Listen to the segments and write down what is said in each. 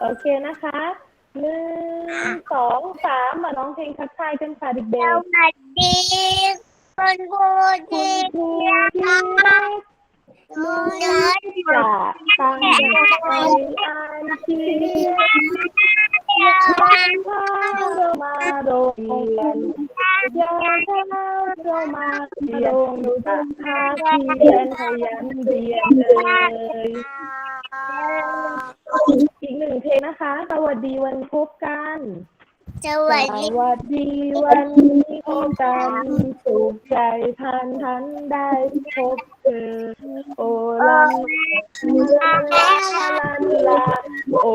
โอเคนะคะหนึ่งสองสามมาร้องเพลงทักทายกันค่ะเด็สกวัสดีคุณครูๆคุที่ณครูที่รักหนูเดินจะตั้งใจอ่านเขียนเดินพาเรามาโรงเรียนยามเช้าเรามาโรงเรียนพาเขียนขยันเรียนเลย อีกหนึ่งเพลงนะคะ สวัสดีวันพบกัน สวัสดี สวัสดีวันนี้พบกันสุขใจพันทันได้พบเจอโอลันลาลันลาโอ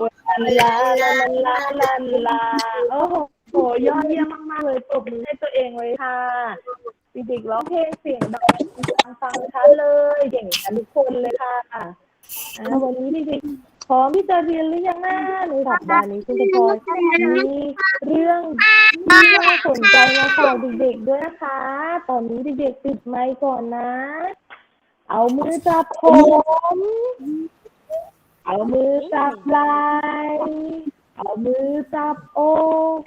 ลันลาลันลาลันลาโอ้โหยอดเยี่ยมมากๆเลยปรบมือให้ตัวเองเลยค่ะเด็กๆร้องเพลงเสียงดังฟังชัดเลยเก่งกันทุกคนเลยค่ะอ่า วันนี้เด็กๆพร้อมที่จะเรียนหรือยังนะในสัปดาห์นี้คุณจะพอมีเรื่องที่น่าสนใจมาฝากเด็กๆด้วยนะคะ ตอนนี้เด็กๆปิดไมค์ก่อนนะ เอามือจับผม เอามือจับไหล่เอามือจับอก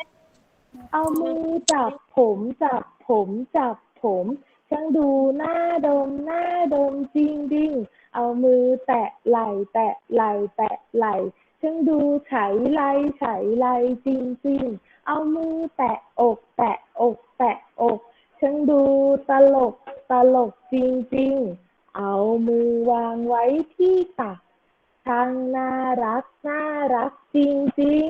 เอามือจับผมจับผมจับผมช่างดูหน้าดมหน้าดมจริงดิง เอามือแตะไหล่แตะไหล่แตะไหล่ช่างดูไฉไลไฉไลจริงจริงเอามือแตะอกแตะอกแตะอกช่างดูตลกตลกจริงจริงเอามือวางไว้ที่ตักช่างน่ารักน่ารักจริงจริง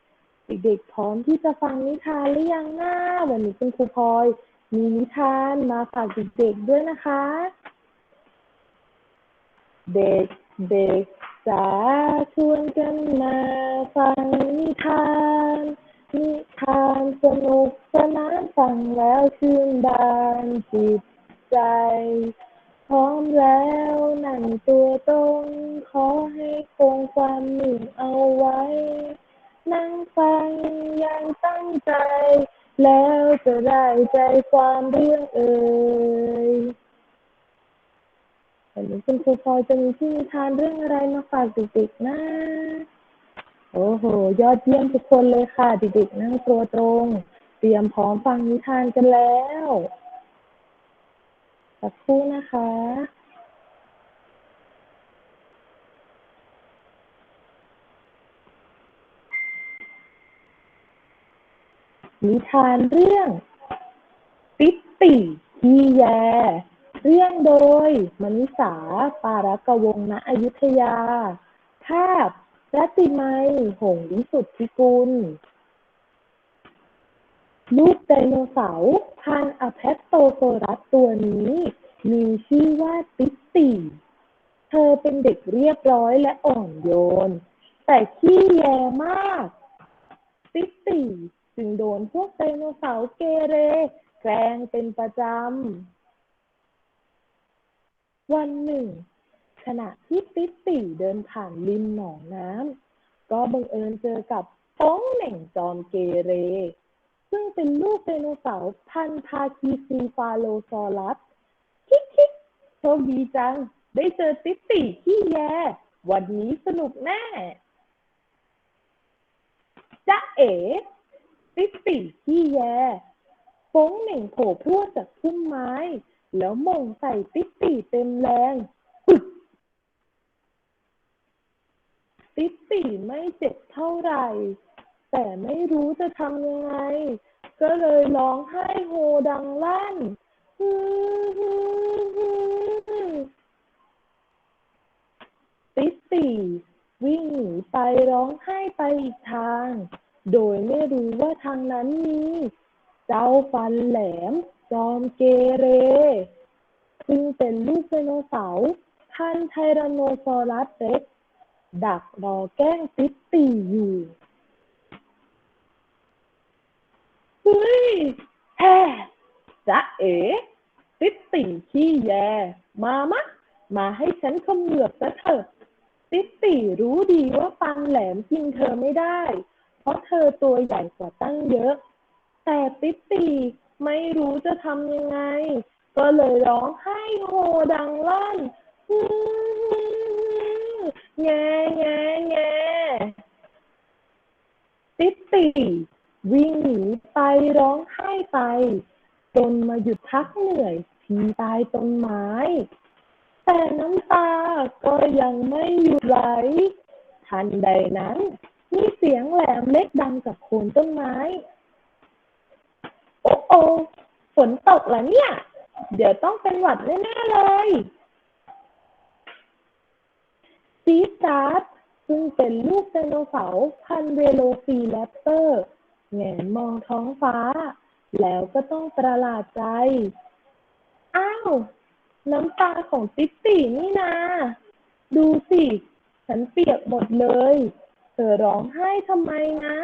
ๆเด็กๆพร้อมที่จะฟังนิทานหรือยังนะวันนี้คุณครูพลอยมีนิทานมาฝากเด็กๆด้วยนะคะ เด็กเด็กๆจะชวนกันมาฟังนิทาน นิทานสนุกสนานฟังแล้วชื่นบานจิตใจ พร้อมแล้วนั่งตัวตรงขอให้คงความหนึ่งเอาไว้ นั่งฟังอย่างตั้งใจ แล้วจะได้ใจความเรื่องเอ่ย วันนี้คุณครูพลอยจะมีที่นิทานเรื่องอะไรมาฝากเด็กๆนะ โอ้โห ยอดเยี่ยมทุกคนเลยค่ะ เด็กๆนั่งตัวตรง เตรียมพร้อมฟังนิทานกันแล้วสักครู่นะคะนิทานเรื่อง ติ๊ตติขี้แย เรื่องโดยมณิสา ปารกวงศ์ ณ อยุธยา ภาพ รัติไมยหงส์วิสุทธิกุลลูกไดโนเสาร์พันธุ์อะแพสโตโซรัสตัวนี้ มีชื่อว่าติ๊ตติเธอเป็นเด็กเรียบร้อยและอ่อนโยน แต่ขี้แยมาก ติ๊ตติจึงโดนพวกไดโนเสาร์เกเร แกล้งเป็นประจำ วันหนึ่ง ขณะที่ติ๊ตติเดินผ่านริมหนองน้ำก็บังเอิญเจอกับป้องเหน่งจอมเกเร ซึ่งเป็นลูกไดโนเสาร์พันธุ์พาคีซีฟาโลซอรัสคิกคิกโชคดีจัง ได้เจอติ๊ตติที่แย่ วันนี้สนุกแน่จ๊ะเอ๋ติ๊ตติที่แย่ป้งเหน่งโผล่พรวดจากพุ่มไม้ แล้วมงใส่ติ๊ตติเต็มแรงปึ๊กติ๊ตติไม่เจ็บเท่าไหร่ แต่ไม่รู้จะทำยังไง ก็เลยร้องไห้โฮดังลั่นติ๊ตติวิ่งหนีไปร้องไห้ไปอีกทาง โดยไม่รู้ว่าทางนั้นมี เจ้าฟันแหลม จอมเกเร ซึ่งเป็นลูกไดโนเสาร์พันธุ์ไทแรโนซอรัสเร็กซ์ดักรอแกล้งติ๊ตติอยู่เฮ้ยแฮ่จ๊ะเอ๋ติ๊ตติขี้แย มามะ มาให้ฉันเขมือบซะเถอะติ๊ตติรู้ดีว่าฟันแหลมกินเธอไม่ได้ เพราะเธอตัวใหญ่กว่าตั้งเยอะ แต่ติ๊ตติ ไม่รู้จะทำยังไง ก็เลยร้องไห้โฮดังลั่นแง่แง่แง่ติ๊ดตีวิ่งหนีไปร้องไห้ไป จนมาหยุดพักเหนื่อยที่ใต้ต้นไม้ แต่น้ำตาก็ยังไม่หยุดไหล ทันใดนั้น มีเสียงแหลมเล็กดังจากโคนต้นไม้ โอ้โอฝนตกแล้วเนี่ย เดี๋ยวต้องเป็นหวัดแน่ๆเลยซีดจาร์ดซึ่งเป็นลูกไดโนเสาร์พันเวโลซีแรปเตอร์แงนมองท้องฟ้า แล้วก็ต้องประหลาดใจ อ้าว น้ำตาของติ๊กตี้นี่นา ดูสิ ฉันเปียกหมดเลย เธอร้องไห้ทำไมนะ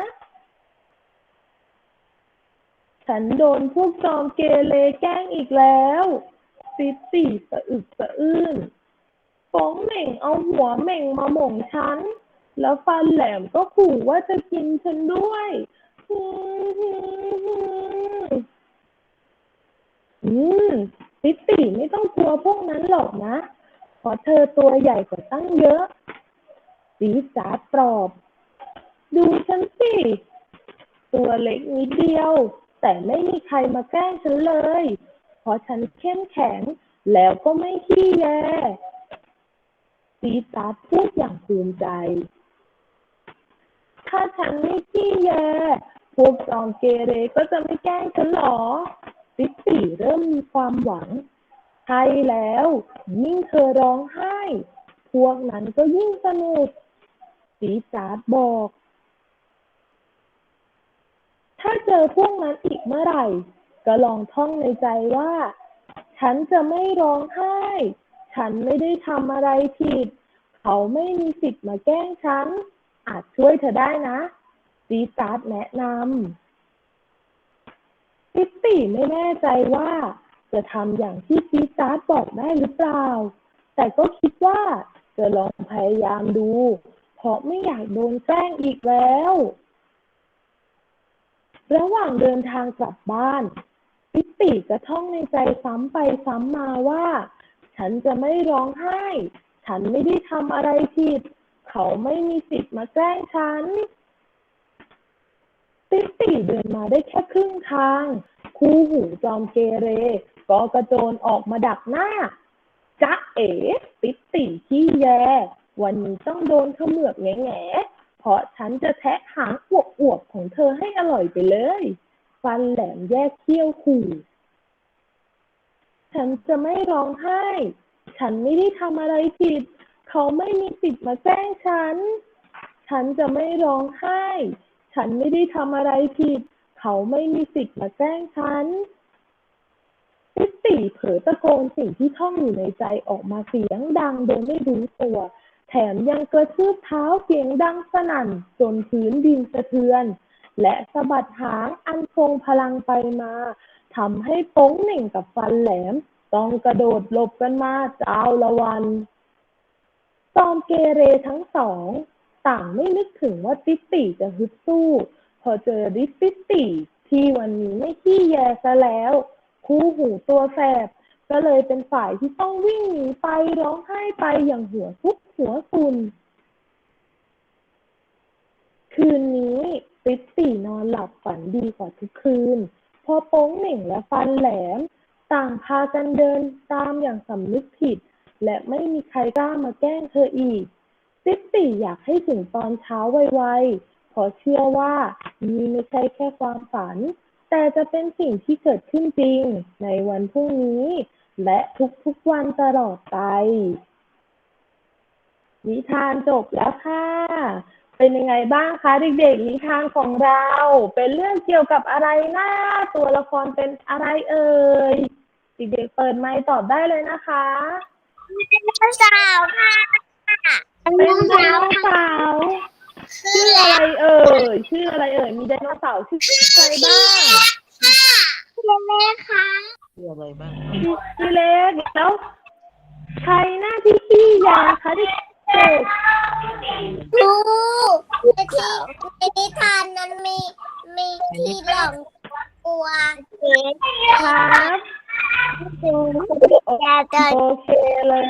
ฉันโดนพวกจอมเกเรแกล้งอีกแล้วติ๊กตี้สะอึกสะอื้นโป้งเหม่งเอาหัวเหม่งมาหม่งฉัน แล้วฟันแหลมก็ขู่ว่าจะกินฉันด้วยอืมอืมติ๊กตี้ไม่ต้องกลัวพวกนั้นหรอกนะเพราะเธอตัวใหญ่กว่าตั้งเยอะสีสาดปลอบ ดูฉันสิ ตัวเล็กนิดเดียว แต่ไม่มีใครมาแกล้งฉันเลย เพราะฉันเข้มแข็งแล้วก็ไม่ขี้แยซีซาร์พูดอย่างภูมิใจ ถ้าฉันไม่ขี้แยพวกจอมเกเรก็จะไม่แกล้งฉันหรอติ๊กตี้เริ่มมีความหวังใช่แล้ว ยิ่งเธอร้องไห้ พวกนั้นก็ยิ่งสนุกสีจาร์ดบอก ถ้าเจอพวกนั้นอีกเมื่อไหร่ ก็ลองท่องในใจว่า ฉันจะไม่ร้องไห้ ฉันไม่ได้ทำอะไรผิด เขาไม่มีสิทธิ์มาแกล้งฉัน อาจช่วยเธอได้นะซีจาร์ดแนะนำซิตตี้ไม่แน่ใจว่า จะทำอย่างที่ซีจาร์ดบอกได้หรือเปล่า แต่ก็คิดว่าจะลองพยายามดู เพราะไม่อยากโดนแกล้งอีกแล้ว ระหว่างเดินทางกลับบ้านพิตติจะท่องในใจซ้ำไปซ้ำมาว่า ฉันจะไม่ร้องไห้ ฉันไม่ได้ทำอะไรผิด เขาไม่มีสิทธิ์มาแกล้งฉันติติเดินมาได้แค่ครึ่งทาง คู่หูจอมเกเรก็กระโจนออกมาดักหน้าจ๊ะเอ๋ติตติขี้แย วันนี้ต้องโดนเขมือบแง่แง่ เพราะฉันจะแทะหางอวบๆของเธอให้อร่อยไปเลย ฟันแหลมแยกเขี้ยวขู่ ฉันจะไม่ร้องไห้ ฉันไม่ได้ทำอะไรผิด เขาไม่มีสิทธิ์มาแกล้งฉัน ฉันจะไม่ร้องไห้ ฉันไม่ได้ทำอะไรผิด เขาไม่มีสิทธิ์มาแกล้งฉันติตติเผลอตะโกนสิ่งที่ท่องอยู่ในใจออกมาเสียงดังโดยไม่รู้ตัว แถมยังกระทืบเท้าเสียงดังสนั่นจนพื้นดินสะเทือน และสะบัดหางอันทรงพลังไปมาทำให้โป้งเหน่งกับฟันแหลม ต้องกระโดดหลบกันมาเจ้าละวันจอมเกเรทั้งสอง ต่างไม่นึกถึงว่าติตติจะฮึดสู้ พอเจอดิสติตติที่วันนี้ไม่ขี้แยซะแล้ว คู่หูตัวแสบ ก็เลยเป็นฝ่ายที่ต้องวิ่งหนีไปร้องไห้ไปอย่างหัวทุกหัวซุนคืนนี้ติตตินอนหลับฝันดีกว่าทุกคืน พอโป้งเหน่งและฟันแหลม ต่างพากันเดินตามอย่างสำนึกผิด และไม่มีใครกล้ามาแกล้งเธออีกติตติอยากให้ถึงตอนเช้าไวๆเพราะเชื่อว่านี่ไม่ใช่แค่ความฝัน แต่จะเป็นสิ่งที่เกิดขึ้นจริงในวันพรุ่งนี้ และทุกๆวันตลอดไป นิทานจบแล้วค่ะ เป็นยังไงบ้างคะเด็กๆนิทานของเรา เป็นเรื่องเกี่ยวกับอะไรนะตัวละครเป็นอะไรเอ่ยเด็กๆเปิดไมค์ตอบได้เลยนะคะสาวค่ะเป็นไดโนเสาร์ชื่ออะไรเอ่ยชื่ออะไรเอ่ยมีไดโนเสาร์ชื่ออะไรบ้าง แม่ค่ะ ชื่ออะไรบ้าง พี่เล็กแล้วใครหน้าที่ขี้ยาคะเด็กดูในที่ในนิทานนั้นมีมีที่หลงกลัวเด็กๆครับดูอย่าเดินโอเคเลย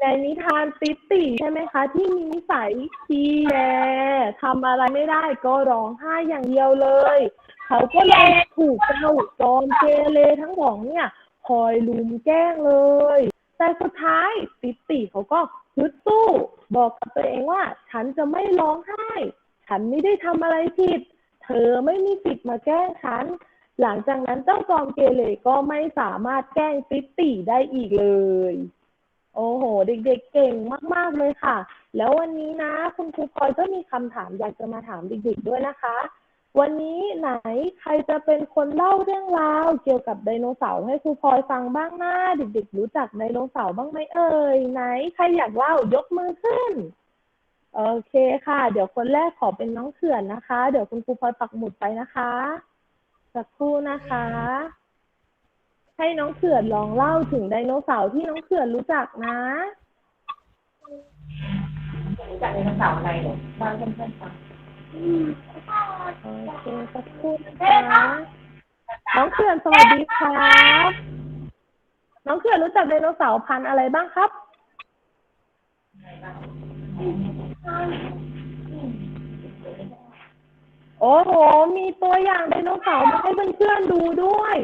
ในนิทานติตติใช่ไหมคะ ที่มีนิสัยขี้แยทำอะไรไม่ได้ก็ร้องไห้อย่างเดียวเลย เขาก็เลยถูกเจ้าจอมเกเรทั้งสองเนี่ยคอยลุมแกล้งเลย แต่สุดท้ายติติเขาก็ฮึดสู้ บอกกับตัวเองว่า ฉันจะไม่ร้องไห้ ฉันไม่ได้ทำอะไรผิด เธอไม่มีสิทธิ์มาแกล้งฉัน หลังจากนั้นเจ้าจอมเกเรก็ไม่สามารถแกล้งติตติได้อีกเลยโอ้โห เด็กๆ เก่งมากๆเลยค่ะ แล้ววันนี้นะ คุณครูพลอยก็มีคำถามอยากจะมาถามเด็กๆด้วยนะคะ วันนี้ไหนใครจะเป็นคนเล่าเรื่องราวเกี่ยวกับไดโนเสาร์ให้ครูพลอยฟังบ้างนะเด็กๆ รู้จักไดโนเสาร์บ้างไหมเอ่ยไหนใครอยากเล่ายกมือขึ้น โอเคค่ะ เดี๋ยวคนแรกขอเป็นน้องเขื่อนนะคะ เดี๋ยวคุณครูพลอยปักหมุดไปนะคะสักครู่นะคะ ให้น้องเขื่อนลองเล่าถึงไดโนเสาร์ที่น้องเขื่อนรู้จักนะรู้จักไดโนเสาร์อะไรเหรอเล่าให้เพื่อนๆฟัง โอเคสักครู่นะคะน้องเขื่อนสวัสดีครับ น้องเขื่อนรู้จักไดโนเสาร์พันธุ์อะไรบ้างครับ โอ้โห มีตัวอย่างไดโนเสาร์มาให้เพื่อนๆดูด้วย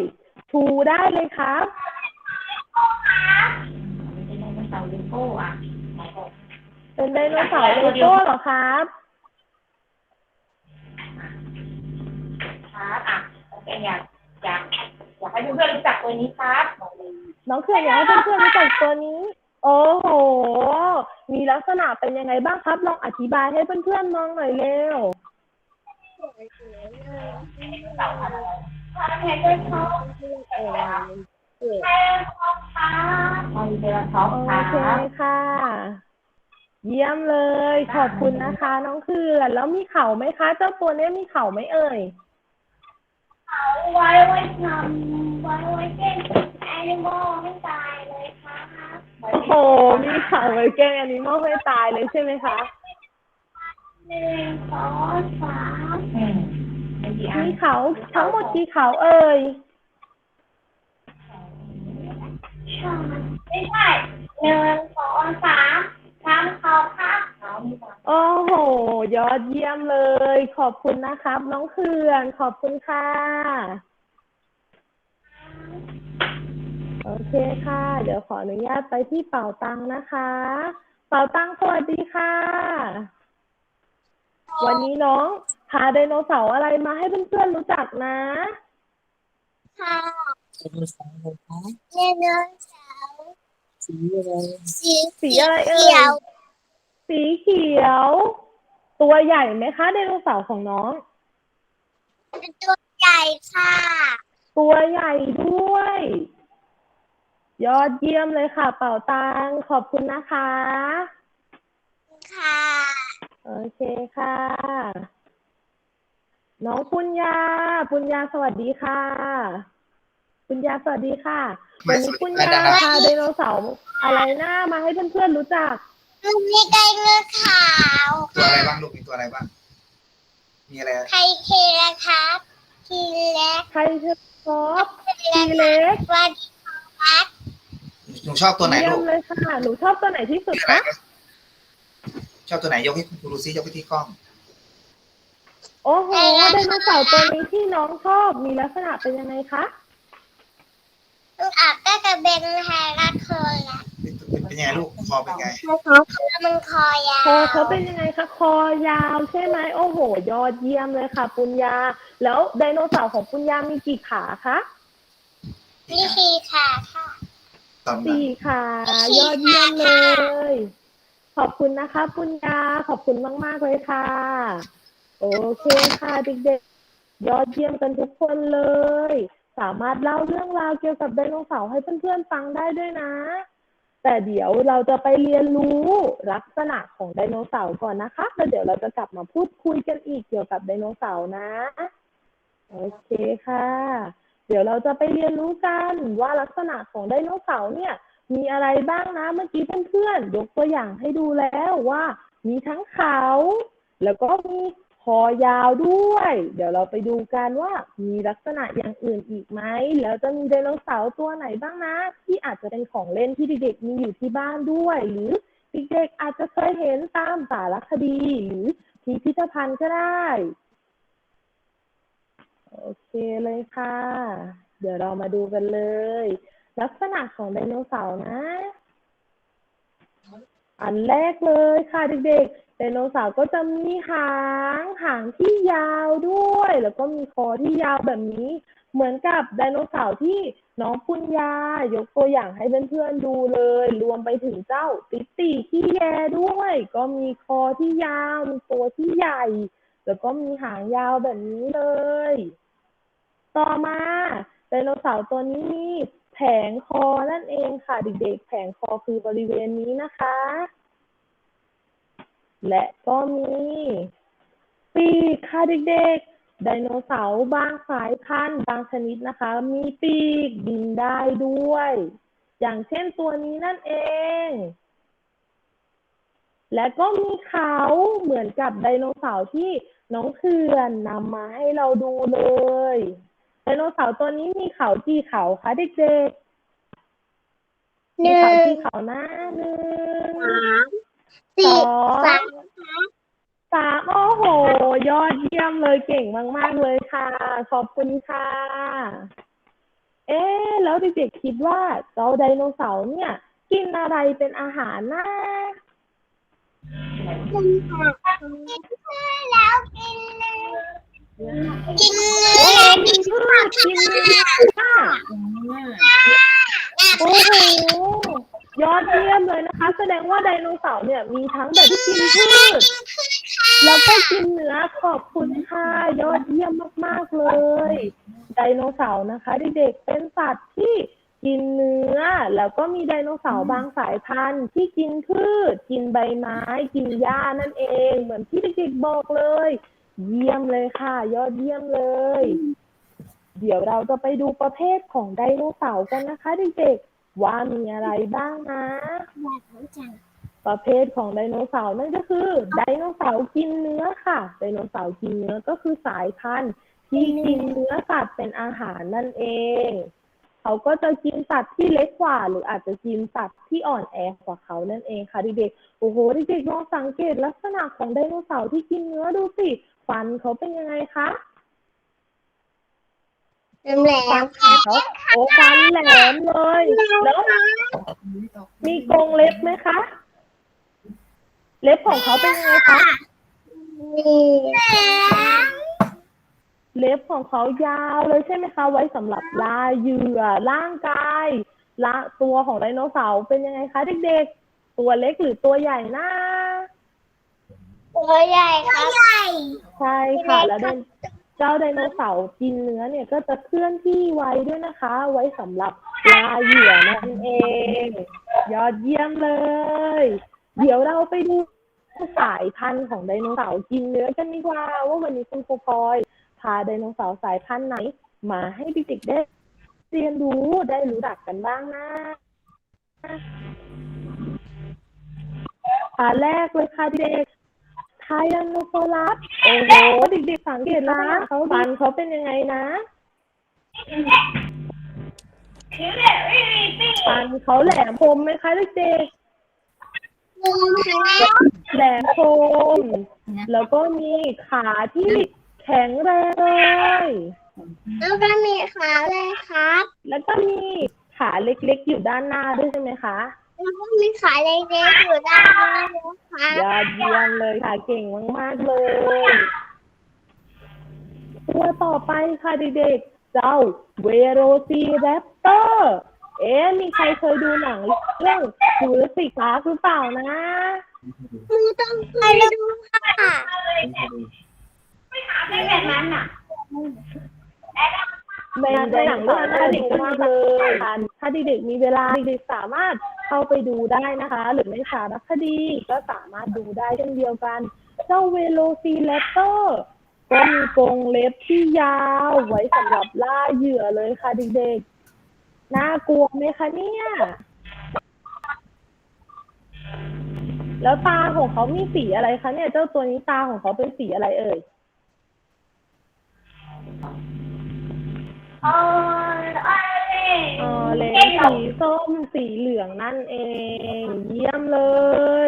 ชูได้เลยครับเป็นไดโนเสาร์เลโก้อะไหนบอกเป็นไดโนเสาร์เลโก้เหรอครับ ครับอะโอเคอยากอยากอยากให้เพื่อนๆรู้จักตัวนี้ครับบอกเลยน้องเขื่อนอยากให้เพื่อนๆรู้จักตัวนี้ โอ้โห มีลักษณะเป็นยังไงบ้างครับ ลองอธิบายให้เพื่อนๆมองหน่อยเร็วเสาร์อะไรแม่ก็ชอบแม่ชอบครับมอนิเตอร์ท็อปโอครัเคบค่ะ เยี่ยมเลย ขอบคุณนะคะ น้องเขื่อนแล้วมีเข่าไหมคะ เจ้าตัวเนี้ยมีเข่าไหมเอ่ย เอาไว้ไว้ทำไว้ไว้เล่นแอนิมอลไม่ตายเลยครับโอ้โหมีเข่าไว้แกล้งอันนี้มอให้ตายเลยใช่ไหมคะ หนึ่งสองสามอืมเป็นกี่อันมีเขาทั้งหมดกี่เขาเอ่ยสามไม่ใช่หนึ่งสองสามสามเขาครับเขามีสาม โอ้โห ยอดเยี่ยมเลย ขอบคุณนะครับ น้องเขื่อน ขอบคุณค่ะ โอเคค่ะ เดี๋ยวขออนุญาตไปที่เป่าตังนะคะ เป่าตังสวัสดีค่ะ วันนี้น้องพาไดโนเสาร์อะไรมาให้เพื่อนๆรู้จักนะ ค่ะไดโนเสาร์เหรอคะเนโนเสาร์สีอะไรสีสีอะไรเอ่เขียยว สีเขียว ตัวใหญ่ไหมคะไดโนเสาร์ของน้องเป็นตัวใหญ่ค่ะ ตัวใหญ่ด้วย ยอดเยี่ยมเลยค่ะ เป่าตังขอบคุณนะคะ ค่ะ โอเคค่ะ น้องปุญญา ปุญญาสวัสดีค่ะ ปุญญาสวัสดีค่ะวันนี้ปุญญาพาไดโนเสาร์อะไรหน้ามาให้เพื่อนๆรู้จัก มันมีไก่เงือกขาวตัวอะไรบ้างลูกมีตัวอะไรบ้าง มีอะไรไข่เคระครับทีเล็กใครเชอชอบทีทีเล็กเล็ก วันครับหนูชอบตัวไหนเยี่ยลูมกเลยค่ะ หนูชอบตัวไหนที่สุดมีอะไรคะบ้างชอบตัวไหนยกให้คุณครูดูซิยกไปที่กล้อง โอ้โหไดโนเสาร์ตัวนี้ที่น้องชอบมีลักษณะเป็นยังไงคะมันอาบก็กระเบนแฮร์รัดคอละ เป็นเป็นเป็นยังไงลูกคอเป็นไงมันคอยาคอวเขาเป็นยังไงคะคอยาวใช่ไหมโอ้โห ยอดเยี่ยมเลยค่ะ ปุญญา แล้วไดโนเสาร์ของปุญญามีกี่ขาคะนี่คือขาค่ะตอนนั้นสี่ขายอดเยี่ยมเลย ขอบคุณนะคะ ปุญญาขอบคุณมาก ๆ เลยค่ะ โอเคค่ะเด็กๆยอดเยี่ยมกันทุกคนเลย สามารถเล่าเรื่องราวเกี่ยวกับไดโนเสาร์ให้เพื่อนๆฟังได้ด้วยนะ แต่เดี๋ยวเราจะไปเรียนรู้ลักษณะของไดโนเสาร์ก่อนนะคะ แล้วเดี๋ยวเราจะกลับมาพูดคุยกันอีกเกี่ยวกับไดโนเสาร์นะ โอเคค่ะ เดี๋ยวเราจะไปเรียนรู้กันว่าลักษณะของไดโนเสาร์เนี่ย มีอะไรบ้างนะ เมื่อกี้เพื่อนๆยกตัวอย่างให้ดูแล้วว่า มีทั้งเขา แล้วก็มี คอยาวด้วย เดี๋ยวเราไปดูกันว่ามีลักษณะอย่างอื่นอีกไหม แล้วจะมีไดโนเสาร์ตัวไหนบ้างนะ ที่อาจจะเป็นของเล่นที่เด็กๆมีอยู่ที่บ้านด้วย หรือเด็กๆอาจจะเคยเห็นตามสารคดี หรือพิพิธภัณฑ์ก็ได้ โอเคเลยค่ะ เดี๋ยวเรามาดูกันเลย ลักษณะของไดโนเสาร์นะ อันแรกเลยค่ะเด็กๆ ไดโนเสาร์ก็จะมีหางหางที่ยาวด้วย แล้วก็มีคอที่ยาวแบบนี้ เหมือนกับไดโนเสาร์ที่น้องปุญญายกตัวอย่างให้เพื่อนๆดูเลย รวมไปถึงเจ้าติตตี้ที่แยด้วย ก็มีคอที่ยาวมีตัวที่ใหญ่ แล้วก็มีหางยาวแบบนี้เลย ต่อมาไดโนเสาร์ตัวนี้มีแผงคอนั่นเองค่ะเด็กๆแผงคอคือบริเวณนี้นะคะ และก็มีปีกค่ะเด็กๆ ไดโนเสาร์บางสายพันธุ์บางชนิดนะคะ มีปีกบินได้ด้วย อย่างเช่นตัวนี้นั่นเอง และก็มีเขาเหมือนกับไดโนเสาร์ที่น้องเขื่อนนำมาให้เราดูเลย ไดโนเสาร์ตัวนี้มีเขากี่เขาคะเด็กๆมีเขากี่เขานะหนึ่ง สามสสี่องสามสามโอ้โห ยอดเยี่ยมเลยเก่งมาก ๆ เลยค่ะ ขอบคุณค่ะ เอ๊ะแล้วเด็กๆคิดว่าเจ้าไดโนเสาร์เนี่ย กินอะไรเป็นอาหารนะคุณค่ะแล้วกินเลยกินเนื้โอ้อกินพืชกินเนื้อค่ะโอ้โห ยอดเยี่ยมเลยนะคะ แสดงว่าไดโนเสาร์เนี่ยมีทั้งแบบกินพืชแล้วก็กินเนื้อขอบคุณค่ะยอดเยี่ยมมากๆเลย ไดโนเสาร์นะคะเด็กๆเป็นสัตว์ที่กินเนื้อ แล้วก็มีไดโนเสาร์บางสายพันธุ์ ที่กินพืช กินใบไม้ กินหญ้านั่นเอง เหมือนที่เด็กๆบอกเลย เยี่ยมเลยค่ะ ยอดเยี่ยมเลย เดี๋ยวเราจะไปดูประเภทของไดโนเสาร์กันนะคะเด็กๆ ว่ามีอะไรบ้างนะประเภทของไดโนเสาร์นั่นก็คือไดโนเสาร์กินเนื้อค่ะ ไดโนเสาร์กินเนื้อก็คือสายพันธุ์ที่กินเนื้อสัตว์เป็นอาหารนั่นเอง เขาก็จะกินสัตว์ที่เล็กกว่า หรืออาจจะกินสัตว์ที่อ่อนแอกว่าเขานั่นเองค่ะเด็กๆ โอ้โหเด็กๆลองสังเกตลักษณะของไดโนเสาร์ที่กินเนื้อดูสิ ฟันเขาเป็นยังไงคะแห ลฟันมของเขาโอ้ฟันแหลมเลย แล้วมีกรงเล็บไหมคะ เล็บของเขาเป็นยังไงคะนี่เล็บของเขายาวเลยใช่ไหมคะ ไว้สำหรับล่าเหยื่อร่างกายละตัวของไดโนเสาร์เป็นยังไงคะเด็กๆ ตัวเล็กหรือตัวใหญ่นะตัวใหญ่ครับใหญ่ใช่ค่ะแล้วไดเจ้าไดโนเสาร์กินเนื้อเนี่ยก็จะเคลื่อนที่ไวด้วยนะคะ ไว้สำหรับลาเหยื่อนั่นเอง ยอดเยี่ยมเลย เดี๋ยวเราไปดูสายพันธุ์ของไดโนเสาร์กินเนื้อกันดีกว่า ว่าวันนี้คุณครูพลอยพาไดโนเสาร์สายพันธุ์ไหน มาให้เด็กๆได้เรียนรู้ได้รู้จักกันบ้างนะพาแรกเลยค่ะเด็ก ไทแรนโนซอรัสโอ้โห เด็กๆสังเกตนะเขาฟันเขาเป็นยังไงนะฟันเขาแหลมคมไหมคะเด็กๆงูแข็งแรงแหลมคม แล้วก็มีขาที่แข็งแรงเลยแล้วก็มีขาเลยครับ แล้วก็มีขาเล็กๆอยู่ด้านหน้าด้วยใช่ไหมคะ แล้วก็มีขาเล็กๆอยู่ด้านหน้าด้วยครับยอดเยี่ยมเลยค่ะ เก่งมากๆเลยตัวต่อไปค่ะเด็กๆเจ้าเวโรซีแรปเตอร์ เอ๊ะมีใครเคยดูหนังเรื่องจูราสสิกพาร์คหรือเปล่านะมูต้องไปดูค่ะ ไม่แบบนั้นอะ ในในหนังเรื่องนั้นเด็กมากเลยถ้าเด็กๆมีเวลาเด็กๆสามารถเข้าไปดูได้นะคะ หรือในสารคดีก็สามารถดูได้เช่นเดียวกัน เจ้าเวโลซีแรปเตอร์ก็มีกรงเล็บที่ยาวไว้สำหรับล่าเหยื่อเลยค่ะเด็กๆ น่ากลัวไหมคะเนี่ย แล้วตาของเขามีสีอะไรคะเนี่ย เจ้าตัวนี้ตาของเขาเป็นสีอะไรเอ่ย เออเลนสีส้มสีเหลืองนั่นเอง เยี่ยมเล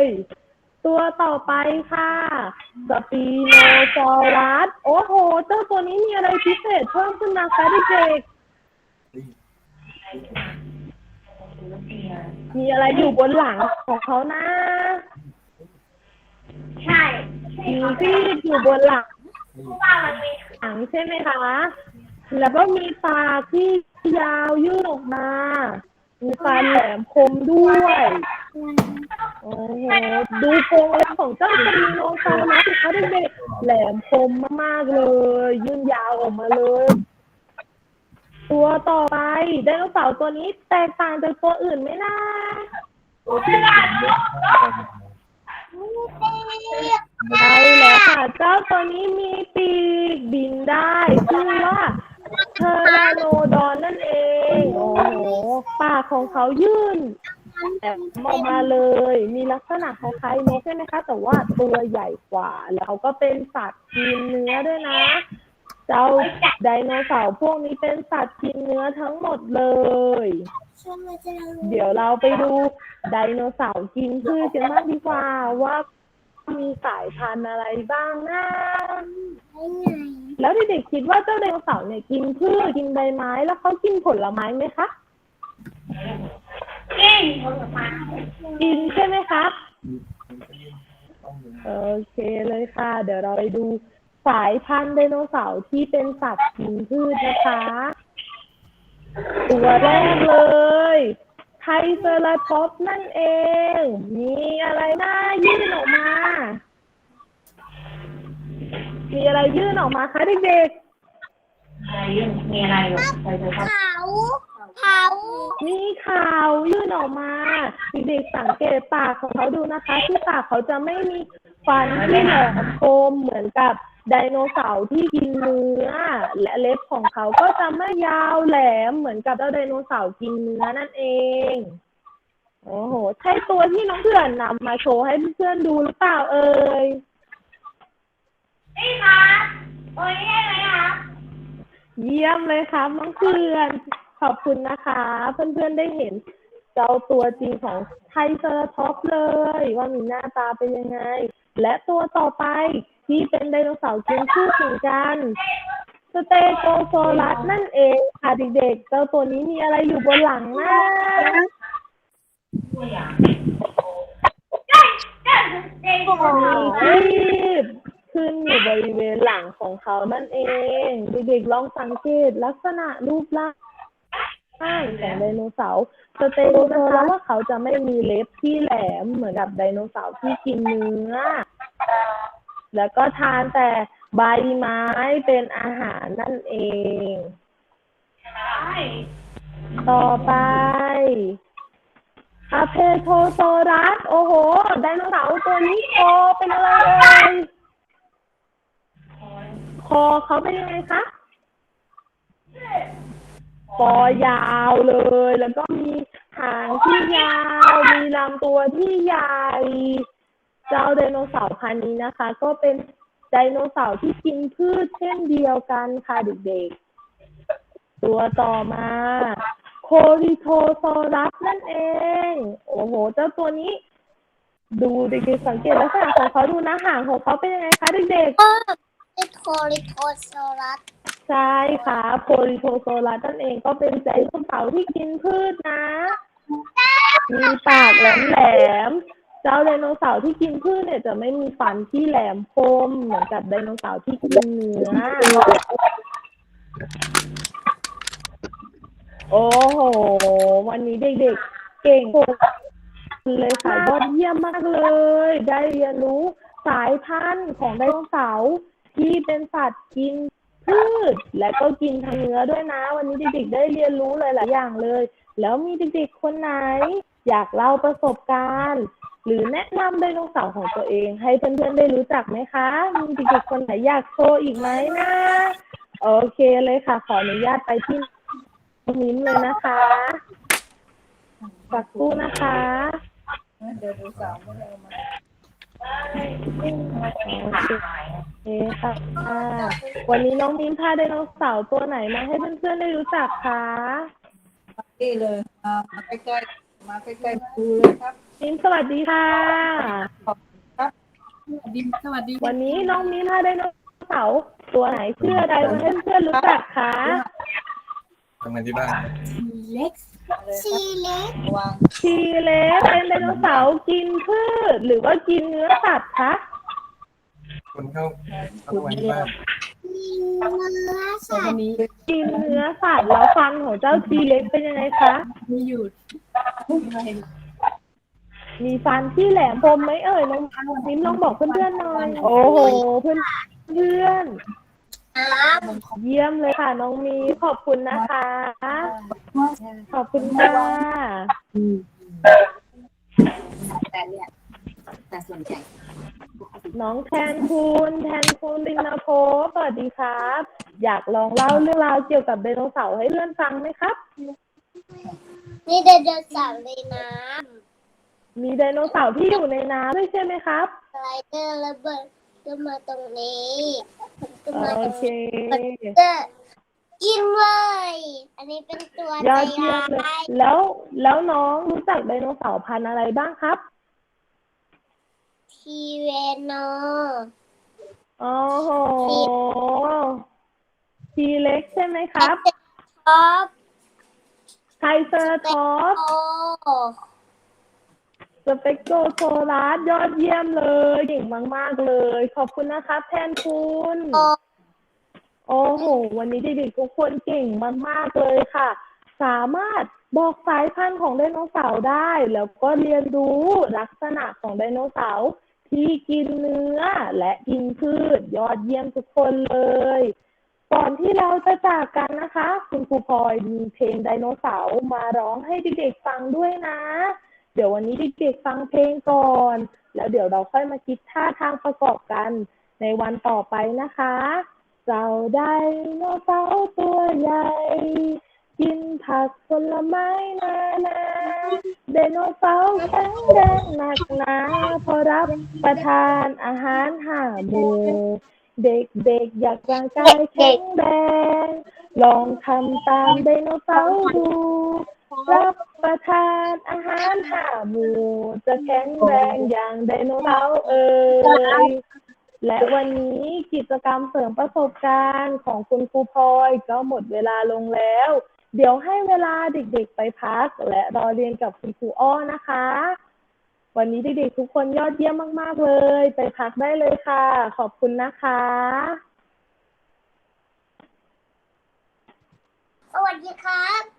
ย ตัวต่อไปค่ะสปีโนซอรัสโอ้โห เจ้าตัวนี้มีอะไรพิเศษเพิ่มขึ้นมาคะเด็กๆมีอะไรอยู่บนหลังของเขานะ ใช่มีที่อยู่บนหลังว่ามันมีหางใช่ไหมคะ แล้วก็มีปากที่ยาวยื่นออกมา มีฟันแหลมคมด้วย โอ้โห ดูโครงเล็บของเจ้าสปีโนซอรัสสิคะเด็กๆแหลมคมมากๆเลย ยื่นยาวออกมาเลย ตัวต่อไปไดโนเสาร์ตัวนี้แตกต่างจากตัวอื่นไหมนะใช่แล้วค่ะ เจ้าตัวนี้มีปีกบินได้ชื่อว่า เทอร์นาโนดอนนั่นเอง โอ้โหปากของเขายื่นแอบออกมาเลย มีลักษณะคล้ายๆนกใช่ไหมคะ แต่ว่าตัวใหญ่กว่า แล้วก็เป็นสัตว์กินเนื้อด้วยนะ เจ้าไดโนเสาร์พวกนี้เป็นสัตว์กินเนื้อทั้งหมดเลย เดี๋ยวเราไปดูไดโนเสาร์กินพืชกันบ้างดีกว่าว่า มีสายพันธุ์อะไรบ้างนะแล้วเด็กๆคิดว่าเจ้าไดโนเสาร์เนี่ยกินพืชกินใบไม้แล้วเขากินผลไม้ไหมคะกินผลไม้กินใช่ไหมครับโอเคเลยค่ะ เดี๋ยวเราไปดูสายพันธุ์ไดโนเสาร์ที่เป็นสัตว์กินพืชนะคะ ตัวแรกเลยไทรเซอราทอปส์นั่นเอง มีอะไรน่ายื่นออกมา มีอะไรยื่นออกมาคะเด็กมีอะไรหรอใครจะทเขาเขาๆมีข่าวยื่นออกมาเด็กๆสังเกตปากของเขาดูนะคะ ที่ปากเขาจะไม่มีฟันที่แหลมคมเหมือนกับ ไดโนเสาร์ที่กินเนื้อและเล็บของเขาก็จะไม่ยาวแหลมเหมือนกับเจ้าไดโนเสาร์กินเนื้อนั่นเอง โอ้โห ใช่ตัวที่น้องเพื่อนนำมาโชว์ให้เพื่อนๆดูหรือเปล่าเอ่ยนี่ครับโอ้ยได้ไหมครับเยี่ยมเลยครับน้องเพื่อน ขอบคุณนะคะ เพื่อนๆได้เห็นเจ้าตัวจริงของไทรเซอราทอปส์เลย ว่ามีหน้าตาเป็นยังไง และตัวต่อไป ที่เป็นไดโนเสาร์กินพืชเหมือนกันสเตโกโซลัสนั่นเองค่ะเด็กๆเจ้าตัวนี้มีอะไรอยู่บนหลังนะรีบขึ้นอยู่บริเวณหลังของเขานั่นเอง เด็กๆลองสังเกตลักษณะรูปร่างของไดโนเสาร์สเตโกโซลัสว่าเขาจะไม่มีเล็บที่แหลมเหมือนกับไดโนเสาร์ที่กินเนื้อ แล้วก็ทานแต่ใบไม้เป็นอาหารนั่นเอง ต่อไปอะเพโทโซรัส โอ้โห ไดโนเสาร์ตัวนี้คอเป็นอะไรเอ่ยคอเขาเป็นยังไงคะคอยาวเลย แล้วก็มีหางที่ยาว มีลำตัวที่ใหญ่ เจ้าไดโนเสาร์พันธุ์นี้นะคะ ก็เป็นไดโนเสาร์ที่กินพืชเช่นเดียวกันค่ะเด็กๆ ตัวต่อมาโคริโทโซรัสนั่นเอง โอ้โห เจ้าตัวนี้ ดูเด็กๆสังเกตลักษณะของเขาดูนะหางของเขาเป็นยังไงคะเด็กๆลิโทลิโทโซลัสใช่ค่ะโพลิโทโซลัสนั่นเองก็เป็นไดโนเสาร์ที่กินพืชนะ มีปากแหลมๆเจ้าไดโนเสาร์ที่กินพืชเนี่ยจะไม่มีฟันที่แหลมคมเหมือนกับไดโนเสาร์ที่กินเนื้อ โอ้โห วันนี้เด็กๆ เก่งเลยค่ะยอดเยี่ยมมากเลย ได้เรียนรู้สายพันธุ์ของไดโนเสาร์ที่เป็นสัตว์กินพืช และก็กินทั้งเนื้อด้วยนะ วันนี้เด็กๆ ได้เรียนรู้หลายๆอย่างเลย แล้วมีเด็กๆคนไหน อยากเล่าประสบการณ์ หรือแนะนำไดโนเสาร์ของตัวเอง ให้เพื่อนๆได้รู้จักไหมคะ มีเด็กๆคนไหนอยากโชว์อีกไหมนะ โอเคเลยค่ะ ขออนุญาตไปที่มิ้นเลยนะคะสักครู่นะคะเดี๋ยวดูสาวม่ได้เอามาโอเคค่ะ วันนี้น้องมิ้นพาไดโนเสาร์ตัวไหนมาให้เพื่อนๆได้รู้จักคะ นี่เลยมามาใกล้ๆ มาใกล้ๆดูเลยครับมิ้นสวัสดีค่ะ สวัสดีสวัสดีวันนี้น้องมิ้นพาไดโนเสาร์ตัวไหนชื่ออะไรมาให้เพื่อนๆรู้จักคะทำงานที่บ้านเล็กชีเล็กวางทีเล็กเป็นไดโนเสาร์กินพืชหรือว่ากินเนื้อสัตว์คะคนเข้าเข้าทำงานที่บ้านมี เนื้อตัวสัตว์นี้กินเนื้อสัตว์แล้วฟันของเจ้าทีเล็กเป็นยังไงคะ มีอยู่ไม่เห็นมีฟันที่แหลมคมไหมเอ่ยน้องมิ้นลองบอกเพื่อนๆหน่อย โอ้โห เพื่อนเพื่อนครับๆเยี่ยมเลยค่ะ น้องมีขอบคุณนะคะ ขอบคุณค่ะแต่เนี่ยแต่ส่วนใหญ่ น้องแทนคุณแทนคุณลินาโพสวัสดีครับ อยากลองเล่าเรื่องราวเกี่ยวกับไดโนเสาร์ให้เพื่อนฟังไหมครับ นี่ไดโนเสาร์ในน้มีไดโนเสาร์ที่อยู่ในน้ำด้วยใช่ไหมครับำสไลเดอร์ระเบิดก็มาตรงนี้ก็มาตโอรงเค นี้เดอร์กินเลยอันนี้เป็นตัวยใจอดเยี่ยร้ามเลยยแล้วแล้วน้องรู้จักไดโนเสาร์พันธุ์อะไรบ้างครับ ทีเวโนโอ้โหทีเล็กใช่ไหมครับ ท็อปไทเซอร์ท็อปโอสเปกโกโซลัสยอดเยี่ยมเลยเก่งมาก ๆ เลย ขอบคุณนะครับ แทนคุณ โอโอ้โห วันนี้เด็กๆทุกคนเก่งมาก ๆ เลยค่ะ สามารถบอกสายพันธุ์ของไดโนเสาร์ได้ แล้วก็เรียนรู้ลักษณะของไดโนเสาร์ ที่กินเนื้อและกินพืชยอดเยี่ยมทุกคนเลย ก่อนที่เราจะจากกันนะคะ คุณครูพลอยมีเพลงไดโนเสาร์มาร้องให้เด็กๆฟังด้วยนะ เดี๋ยววันนี้เด็กๆฟังเพลงก่อน แล้วเดี๋ยวเราค่อยมาคิดท่าทางประกอบกันในวันต่อไปนะคะเราได้โนเสาร์ตัวใหญ่ กินผักผลไม้นานา ไดโนเสาร์แข็งแรงหนักหนาพอรับประทานอาหารห้าหมู่เด็กๆอยากร่างกายแข็งแรงลองทำตามไดโนเสาร์ดู รับประทานอาหารห้าหมูจะแข็งแรงอย่างไดโนเสาร์เอ่ยและวันนี้กิจกรรมเสริมประสบการณ์ของคุณครูพลอยก็หมดเวลาลงแล้ว เดี๋ยวให้เวลาเด็กๆไปพัก และรอเรียนกับคุณครูอ้อนะคะ วันนี้เด็กๆทุกคนยอดเยี่ยมมาก ๆ เลย ไปพักได้เลยค่ะ ขอบคุณนะคะ สวัสดีครับ